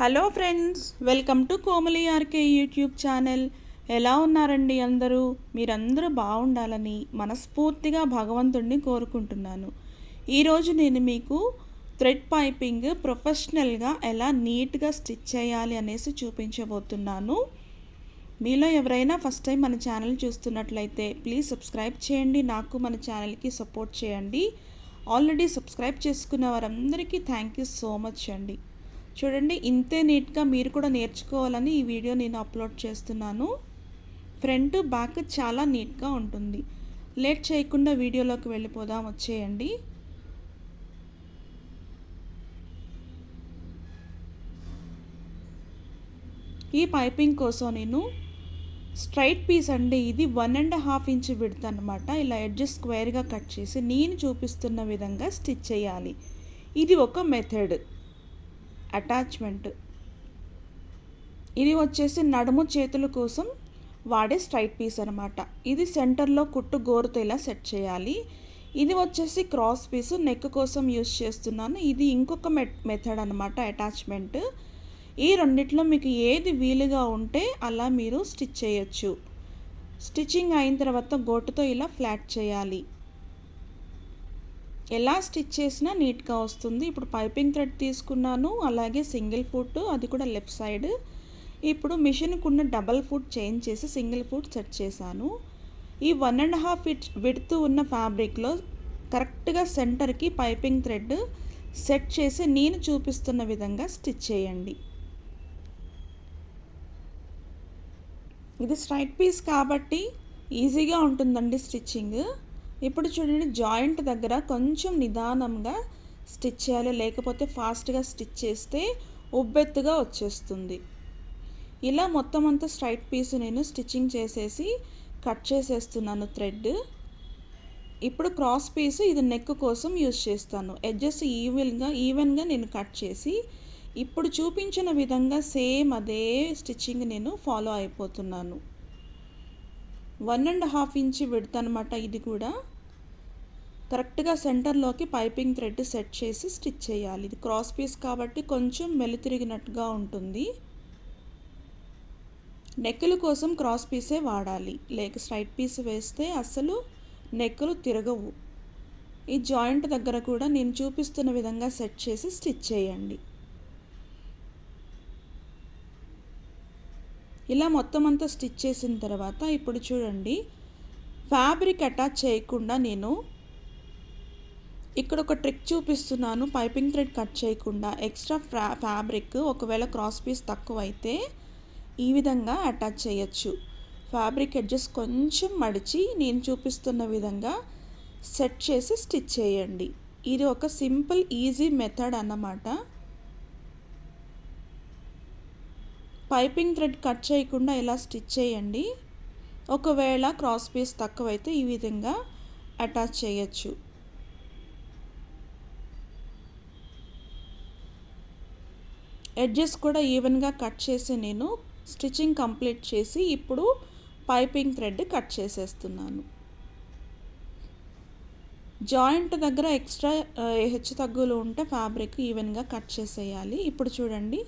Hello friends welcome to Komali RK YouTube channel. ఎలా ఉన్నారండి అందరూ? మీరందరూ బాగుండాలని మనస్ఫూర్తిగా భగవంతుడిని కోరుకుంటున్నాను. ఈరోజు నేను మీకు థ్రెడ్ పైపింగ్ ప్రొఫెషనల్గా ఎలా నీట్గా స్టిచ్ చేయాలి అనేసి చూపించబోతున్నాను. మీలో ఎవరైనా ఫస్ట్ టైం మన ఛానల్ చూస్తున్నట్లయితే ప్లీజ్ సబ్స్క్రైబ్ చేయండి నాకు మన ఛానల్కి సపోర్ట్ చేయండి. ఆల్రెడీ సబ్స్క్రైబ్ చేసుకున్న వారందరికీ థ్యాంక్ యూ సో మచ్ అండి. చూడండి ఇంతే నీట్గా మీరు కూడా నేర్చుకోవాలని ఈ వీడియో నేను అప్లోడ్ చేస్తున్నాను. ఫ్రంట్ బ్యాక్ చాలా నీట్గా ఉంటుంది. లేట్ చేయకుండా వీడియోలోకి వెళ్ళిపోదాం వచ్చేయండి. ఈ పైపింగ్ కోసం నేను స్ట్రైట్ పీస్ అండి ఇది వన్ అండ్ హాఫ్ ఇంచ్ విడత అనమాట ఇలా ఎడ్జెస్ స్క్వేర్గా కట్ చేసి నేను చూపిస్తున్న విధంగా స్టిచ్ చేయాలి. ఇది ఒక మెథడ్. అటాచ్మెంట్. ఇది వచ్చేసి నడుము చేతుల కోసం వాడే స్ట్రైట్ పీస్ అనమాట ఇది సెంటర్లో కుట్టు గోరుతో ఇలా సెట్ చేయాలి. ఇది వచ్చేసి క్రాస్ పీస్ నెక్ కోసం యూస్ చేస్తున్నాను. ఇది ఇంకొక మెథడ్ అనమాట అటాచ్మెంట్. ఈ రెండిట్లో మీకు ఏది వీలుగా ఉంటే అలా మీరు స్టిచ్ చేయొచ్చు. స్టిచ్చింగ్ అయిన తర్వాత గోటుతో ఇలా ఫ్లాట్ చేయాలి. ఎలా స్టిచ్ చేసినా నీట్గా వస్తుంది. ఇప్పుడు పైపింగ్ థ్రెడ్ తీసుకున్నాను. అలాగే సింగిల్ ఫుట్ అది కూడా లెఫ్ట్ సైడ్. ఇప్పుడు మిషన్కి ఉన్న డబల్ ఫుట్ చేంజ్ చేసి సింగిల్ ఫుట్ సెట్ చేశాను. ఈ వన్ అండ్ హాఫ్ ఇట్ విడుతూ ఉన్న ఫ్యాబ్రిక్లో కరెక్ట్గా సెంటర్కి పైపింగ్ థ్రెడ్ సెట్ చేసి నేను చూపిస్తున్న విధంగా స్టిచ్ చేయండి. ఇది స్ట్రైట్ పీస్ కాబట్టి ఈజీగా ఉంటుందండి స్టిచ్చింగ్. ఇప్పుడు చూడండి జాయింట్ దగ్గర కొంచెం నిదానంగా స్టిచ్ చేయాలి. లేకపోతే ఫాస్ట్గా స్టిచ్ చేస్తే ఉబ్బెత్తుగా వచ్చేస్తుంది. ఇలా మొత్తం అంతా స్ట్రైట్ పీస్ నేను స్టిచ్చింగ్ చేసేసి కట్ చేసేస్తున్నాను థ్రెడ్. ఇప్పుడు క్రాస్ పీస్ ఇది నెక్ కోసం యూజ్ చేస్తాను. ఎడ్జెస్ ఈవెన్గా ఈవెన్గా నేను కట్ చేసి ఇప్పుడు చూపించిన విధంగా సేమ్ అదే స్టిచ్చింగ్ నేను ఫాలో అయిపోతున్నాను. వన్ అండ్ హాఫ్ ఇంచ్ అనమాట ఇది కూడా. కరెక్ట్గా సెంటర్లోకి పైపింగ్ థ్రెడ్ సెట్ చేసి స్టిచ్ చేయాలి. ఇది క్రాస్ పీస్ కాబట్టి కొంచెం మెలితిరిగినట్టుగా ఉంటుంది. నెక్కుల కోసం క్రాస్ పీసే వాడాలి. లేక స్ట్రైట్ పీస్ వేస్తే అసలు నెక్కులు తిరగవు. ఈ జాయింట్ దగ్గర కూడా నేను చూపిస్తున్న విధంగా సెట్ చేసి స్టిచ్ చేయండి. ఇలా మొత్తం అంతా స్టిచ్ చేసిన తర్వాత ఇప్పుడు చూడండి. ఫ్యాబ్రిక్ అటాచ్ చేయకుండా నేను ఇక్కడ ఒక ట్రిక్ చూపిస్తున్నాను. పైపింగ్ థ్రెడ్ కట్ చేయకుండా ఎక్స్ట్రా ఫ్రా ఫ్యాబ్రిక్ ఒకవేళ క్రాస్ పీస్ తక్కువ అయితే ఈ విధంగా అటాచ్ చేయొచ్చు. ఫ్యాబ్రిక్ ఎడ్జెస్ కొంచెం మడిచి నేను చూపిస్తున్న విధంగా సెట్ చేసి స్టిచ్ చేయండి. ఇది ఒక సింపుల్ ఈజీ మెథడ్ అన్నమాట. పైపింగ్ థ్రెడ్ కట్ చేయకుండా ఇలా స్టిచ్ చేయండి. ఒకవేళ క్రాస్ పీస్ తక్కువైతే ఈ విధంగా అటాచ్ చేయొచ్చు. ఎడ్జెస్ కూడా ఈవెన్గా కట్ చేసి నేను స్టిచ్చింగ్ కంప్లీట్ చేసి ఇప్పుడు పైపింగ్ థ్రెడ్ కట్ చేసేస్తున్నాను. జాయింట్ దగ్గర ఎక్స్ట్రా హెచ్చు తగ్గులు ఉంటే ఫ్యాబ్రిక్ ఈవెన్గా కట్ చేసేయాలి. ఇప్పుడు చూడండి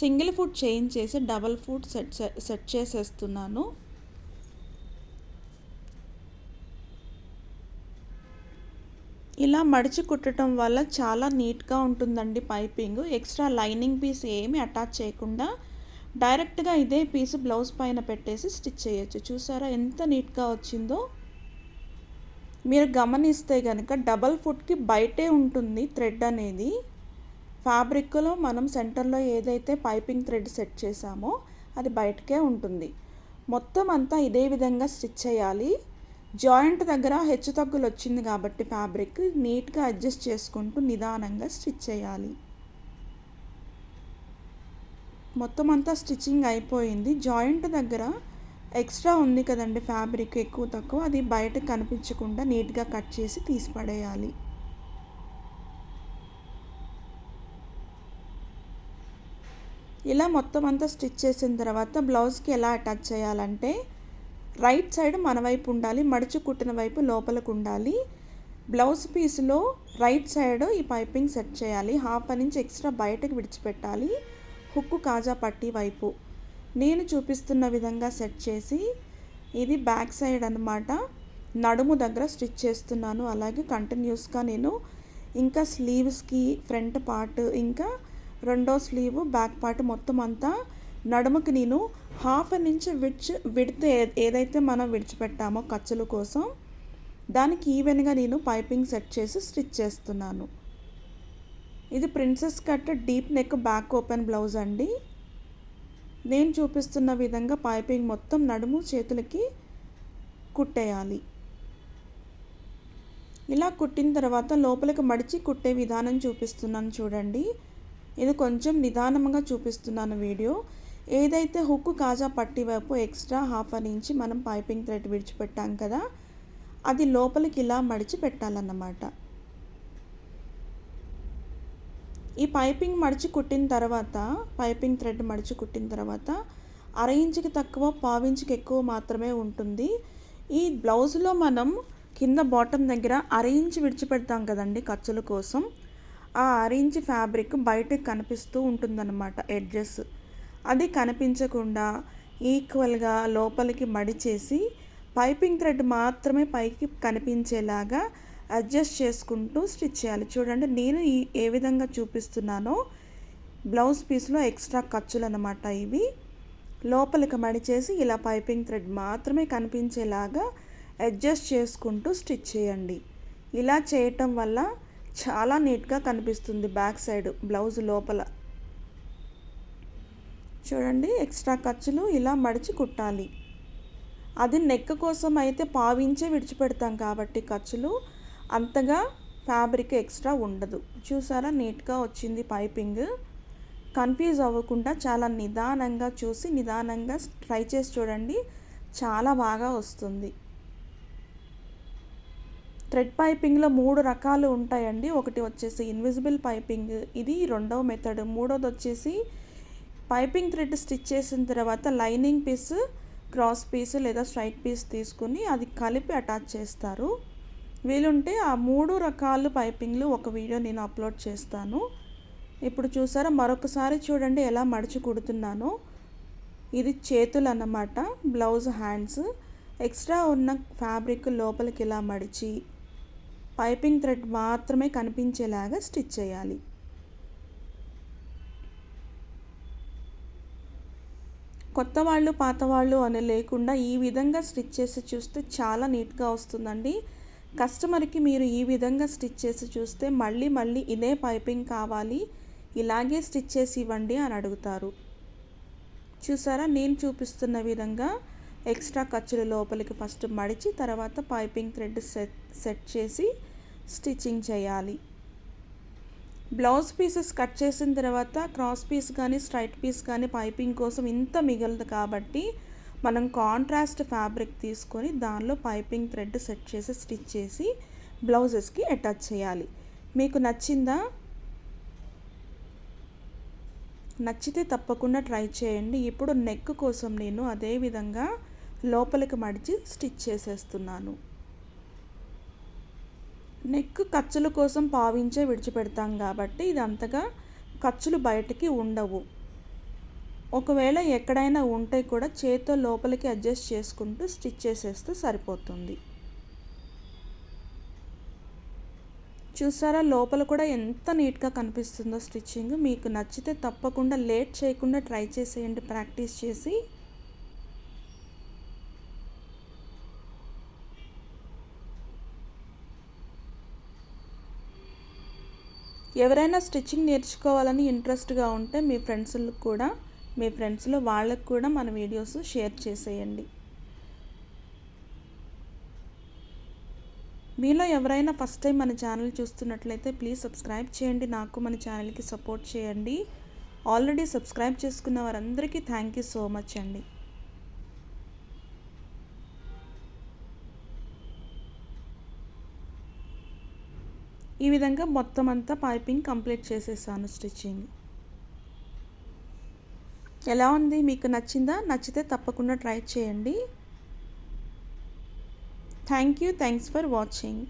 సింగిల్ ఫుట్ చేంజ్ చేసి డబల్ ఫుట్ సెట్ సెట్ చేసేస్తున్నాను. ఇలా మడిచి కుట్టడం వల్ల చాలా నీట్గా ఉంటుందండి పైపింగ్. ఎక్స్ట్రా లైనింగ్ పీస్ ఏమి అటాచ్ చేయకుండా డైరెక్ట్గా ఇదే పీస్ బ్లౌజ్ పైన పెట్టేసి స్టిచ్ చేయొచ్చు. చూసారా ఎంత నీట్గా వచ్చిందో? మీరు గమనిస్తే కనుక డబల్ ఫుట్కి బయటే ఉంటుంది థ్రెడ్ అనేది. ఫ్యాబ్రిక్లో మనం సెంటర్లో ఏదైతే పైపింగ్ థ్రెడ్ సెట్ చేసామో అది బయటకే ఉంటుంది. మొత్తం అంతా ఇదే విధంగా స్టిచ్ చేయాలి. జాయింట్ దగ్గర హెచ్చు తగ్గులు వచ్చింది కాబట్టి ఫ్యాబ్రిక్ నీట్గా అడ్జస్ట్ చేసుకుంటూ నిదానంగా స్టిచ్ చేయాలి. మొత్తం అంతా స్టిచ్చింగ్ అయిపోయింది. జాయింట్ దగ్గర ఎక్స్ట్రా ఉంది కదండి ఫ్యాబ్రిక్ ఎక్కువ తక్కువ అది బయట కనిపించకుండా నీట్గా కట్ చేసి తీసి పడేయాలి ఇలా మొత్తం అంతా స్టిచ్ చేసిన తర్వాత బ్లౌజ్కి ఎలా అటాచ్ చేయాలంటే రైట్ సైడ్ మన వైపు ఉండాలి మడుచు కుట్టిన వైపు లోపలికి ఉండాలి. బ్లౌజ్ పీస్లో రైట్ సైడ్ ఈ పైపింగ్ సెట్ చేయాలి. హాఫ్ నుంచి ఎక్స్ట్రా బయటకు విడిచిపెట్టాలి. హుక్కు కాజా పట్టి వైపు. నేను చూపిస్తున్న విధంగా సెట్ చేసి ఇది బ్యాక్ సైడ్ అనమాట నడుము దగ్గర స్టిచ్ చేస్తున్నాను. అలాగే కంటిన్యూస్గా నేను ఇంకా స్లీవ్స్కి ఫ్రంట్ పార్ట్ ఇంకా రెండో స్లీవ్ బ్యాక్ పార్ట్ మొత్తం అంతా నడుముకి నేను హాఫ్ అన్ ఇంచ్ విడ్చ్ విడితే ఏదైతే మనం విడిచిపెట్టామో ఖర్చుల కోసం దానికి ఈవెన్గా నేను పైపింగ్ సెట్ చేసి స్టిచ్ చేస్తున్నాను. ఇది princess cut deep neck back open blouse అండి. నేను చూపిస్తున్న విధంగా పైపింగ్ మొత్తం నడుము చేతులకి కుట్టేయాలి. ఇలా కుట్టిన తర్వాత లోపలికి మడిచి కుట్టే విధానం చూపిస్తున్నాను చూడండి. ఇది కొంచెం నిదానంగా చూపిస్తున్నాను వీడియో. ఏదైతే హుక్కు కాజా పట్టి వైపు ఎక్స్ట్రా హాఫ్ అన్ ఇంచి మనం పైపింగ్ థ్రెడ్ విడిచిపెట్టాం కదా అది లోపలికి ఇలా మడిచి పెట్టాలన్నమాట. ఈ పైపింగ్ మడిచి కుట్టిన తర్వాత పైపింగ్ థ్రెడ్ మడిచి కుట్టిన తర్వాత అర ఇంచుకి తక్కువ పావించుకి ఎక్కువ మాత్రమే ఉంటుంది. ఈ బ్లౌజ్లో మనం కింద బాటమ్ దగ్గర అర ఇంచు విడిచిపెడతాం కదండి ఖర్చుల కోసం. ఆ అర ఇంచు ఫ్యాబ్రిక్ బయటకు కనిపిస్తూ ఉంటుందన్నమాట ఎడ్జెస్. అది కనిపించకుండా ఈక్వల్గా లోపలికి మడిచేసి పైపింగ్ థ్రెడ్ మాత్రమే పైకి కనిపించేలాగా అడ్జస్ట్ చేసుకుంటూ స్టిచ్ చేయాలి. చూడండి నేను ఈ ఏ విధంగా చూపిస్తున్నానో బ్లౌజ్ పీస్లో ఎక్స్ట్రా ఖర్చులు అనమాట ఇవి. లోపలికి మడిచేసి ఇలా పైపింగ్ థ్రెడ్ మాత్రమే కనిపించేలాగా అడ్జస్ట్ చేసుకుంటూ స్టిచ్ చేయండి. ఇలా చేయటం వల్ల చాలా నీట్గా కనిపిస్తుంది బ్యాక్ సైడ్ బ్లౌజ్ లోపల. చూడండి ఎక్స్ట్రా ఖర్చులు ఇలా మడిచి కుట్టాలి. అది నెక్ కోసం అయితే పావించే విడిచిపెడతాం కాబట్టి ఖర్చులు అంతగా ఫ్యాబ్రిక్ ఎక్స్ట్రా ఉండదు. చూసారా నీట్గా వచ్చింది పైపింగ్. కన్ఫ్యూజ్ అవ్వకుండా చాలా నిదానంగా చూసి నిదానంగా ట్రై చేసి చూడండి చాలా బాగా వస్తుంది. థ్రెడ్ పైపింగ్లో మూడు రకాలు ఉంటాయండి. ఒకటి వచ్చేసి ఇన్విజిబుల్ పైపింగ్ ఇది రెండవ మెథడ్. మూడోది వచ్చేసి పైపింగ్ థ్రెడ్ స్టిచ్ చేసిన తర్వాత లైనింగ్ పీస్ క్రాస్ పీస్ లేదా స్ట్రైట్ పీస్ తీసుకుని అది కలిపి అటాచ్ చేస్తారు. వీలుంటే ఆ మూడు రకాలు పైపింగ్లు ఒక వీడియో నేను అప్లోడ్ చేస్తాను. ఇప్పుడు చూసారా మరొకసారి చూడండి ఎలా మడిచి కుడుతున్నానో. ఇది చేతులు అన్నమాట బ్లౌజ్ హ్యాండ్స్. ఎక్స్ట్రా ఉన్న ఫ్యాబ్రిక్ లోపలికి ఇలా మడిచి పైపింగ్ థ్రెడ్ మాత్రమే కనిపించేలాగా స్టిచ్ చేయాలి. కొత్త వాళ్ళు పాత వాళ్ళు అని లేకుండా ఈ విధంగా స్టిచ్ చేసి చూస్తే చాలా నీట్గా వస్తుందండి. కస్టమర్కి మీరు ఈ విధంగా స్టిచ్ చేసి చూస్తే మళ్ళీ మళ్ళీ ఇదే పైపింగ్ కావాలి ఇలాగే స్టిచ్ చేసి ఇవ్వండి అని అడుగుతారు. చూసారా? నేను చూపిస్తున్న విధంగా ఎక్స్ట్రా ఖర్చులు లోపలికి ఫస్ట్ మడిచి తర్వాత పైపింగ్ థ్రెడ్ సెట్ సెట్ చేసి స్టిచ్చింగ్ చేయాలి. బ్లౌజ్ పీసెస్ కట్ చేసిన తర్వాత క్రాస్ పీస్ కానీ స్ట్రైట్ పీస్ కానీ పైపింగ్ కోసం ఇంత మిగలదు కాబట్టి మనం కాంట్రాస్ట్ ఫ్యాబ్రిక్ తీసుకొని దానిలో పైపింగ్ థ్రెడ్ సెట్ చేసి స్టిచ్ చేసి బ్లౌజెస్కి అటాచ్ చేయాలి. మీకు నచ్చిందా? నచ్చితే తప్పకుండా ట్రై చేయండి. ఇప్పుడు నెక్ కోసం నేను అదే విధంగా లోపలికి మడిచి స్టిచ్ చేసేస్తున్నాను. నెక్ ఖర్చుల కోసం పావించే విడిచిపెడతాం కాబట్టి ఇది అంతగా ఖర్చులు బయటికి ఉండవు. ఒకవేళ ఎక్కడైనా ఉంటే కూడా చేతితో లోపలికి అడ్జస్ట్ చేసుకుంటూ స్టిచ్ చేసేస్తే సరిపోతుంది. చూసారా లోపల కూడా ఎంత నీట్గా కనిపిస్తుందో స్టిచ్చింగ్. మీకు నచ్చితే తప్పకుండా లేట్ చేయకుండా ట్రై చేసేయండి ప్రాక్టీస్ చేసి. ఎవరైనా స్టిచ్చింగ్ నేర్చుకోవాలని ఇంట్రెస్ట్గా ఉంటే మీ ఫ్రెండ్స్లకు కూడా మీ ఫ్రెండ్స్లో వాళ్ళకు కూడా మన వీడియోస్ షేర్ చేసేయండి. మీలో ఎవరైనా ఫస్ట్ టైం మన ఛానల్ చూస్తున్నట్లయితే ప్లీజ్ సబ్స్క్రైబ్ చేయండి. నాకు మన ఛానల్కి సపోర్ట్ చేయండి. ఆల్రెడీ సబ్స్క్రైబ్ చేసుకున్న వారందరికీ థ్యాంక్ యూ సో మచ్ అండి. ఈ విధంగా మొత్తం అంతా పైపింగ్ కంప్లీట్ చేసేసాను స్టిచ్చింగ్. ఎలా ఉంది? మీకు నచ్చిందా? నచ్చితే తప్పకుండా ట్రై చేయండి. Thank you. Thanks for watching.